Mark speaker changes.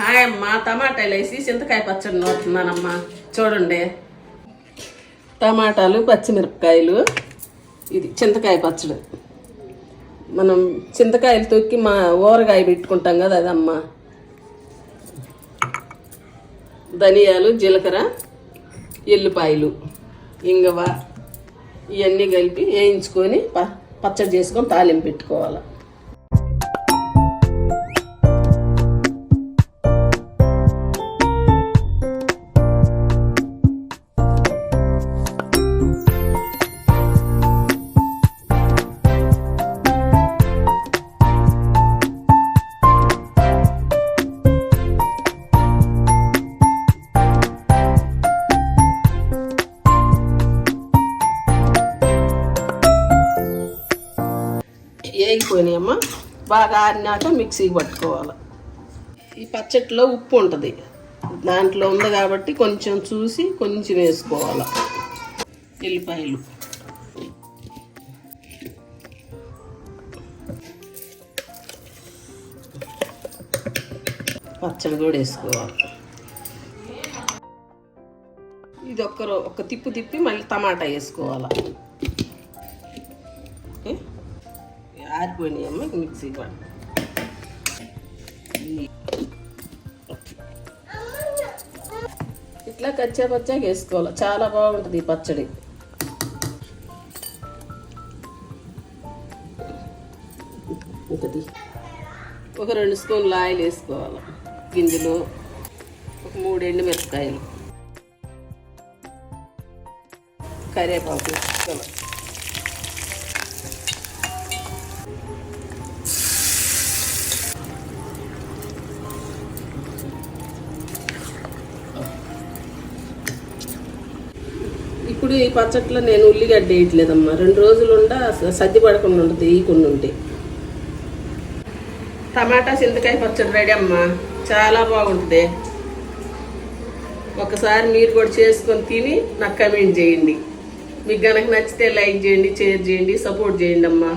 Speaker 1: Hi అమ్మా టమాటాలు వేసి చింతకాయ పచ్చడి నోతున్నానమ్మా చూడండి. టమాటాలు పచ్చిమిరపకాయలు ఇది చింతకాయ పచ్చడి. మనం చింతకాయలు తొక్కి మా ఊరగాయ పెట్టుకుంటాం కదా అదమ్మా. ధనియాలు జీలకర్ర ఎల్లిపాయలు ఇంగవ ఇవన్నీ కలిపి వేయించుకొని ప పచ్చడి చేసుకొని తాలింపు పెట్టుకోవాలి. వేగిపోయినాయమ్మా. బాగా ఆరినాక మిక్సీకి పట్టుకోవాలి. ఈ పచ్చట్లో ఉప్పు ఉంటుంది. దాంట్లో ఉంది కాబట్టి కొంచెం చూసి కొంచెం వేసుకోవాలి. ఎల్లిపాయలు. పచ్చడి కూడా వేసుకోవాలి. ఇది ఒక్కరు ఒక తిప్పు తిప్పి మళ్ళీ టమాటా వేసుకోవాలి. ఆరిపోయినాయి అమ్మ ఇంక మిక్సీ ఇట్లా కచ్చా పచ్చాగా వేసుకోవాలి? చాలా బాగుంటుంది ఈ పచ్చడి. ఒకటి ఒక రెండు స్పూన్లు ఆయిల్ వేసుకోవాలి? గింజలు ఒక మూడు ఎండు మిరపకాయలు. కరివేపాకు వేసుకోవాలి? ఇప్పుడు ఈ పచ్చట్లో నేను ఉల్లిగడ్డ వేయట్లేదమ్మా. రెండు రోజులు ఉండ సద్ది పడకుండా ఉంటుంది వేయకుండా ఉంటే. టమాటా చింతకాయ పచ్చడి రెడీ అమ్మా. చాలా బాగుంటుంది. ఒకసారి మీరు కూడా చేసుకొని తిని నాకు కమెంట్ చేయండి. మీకు కనుక నచ్చితే లైక్ చేయండి షేర్ చేయండి సపోర్ట్ చేయండి అమ్మా.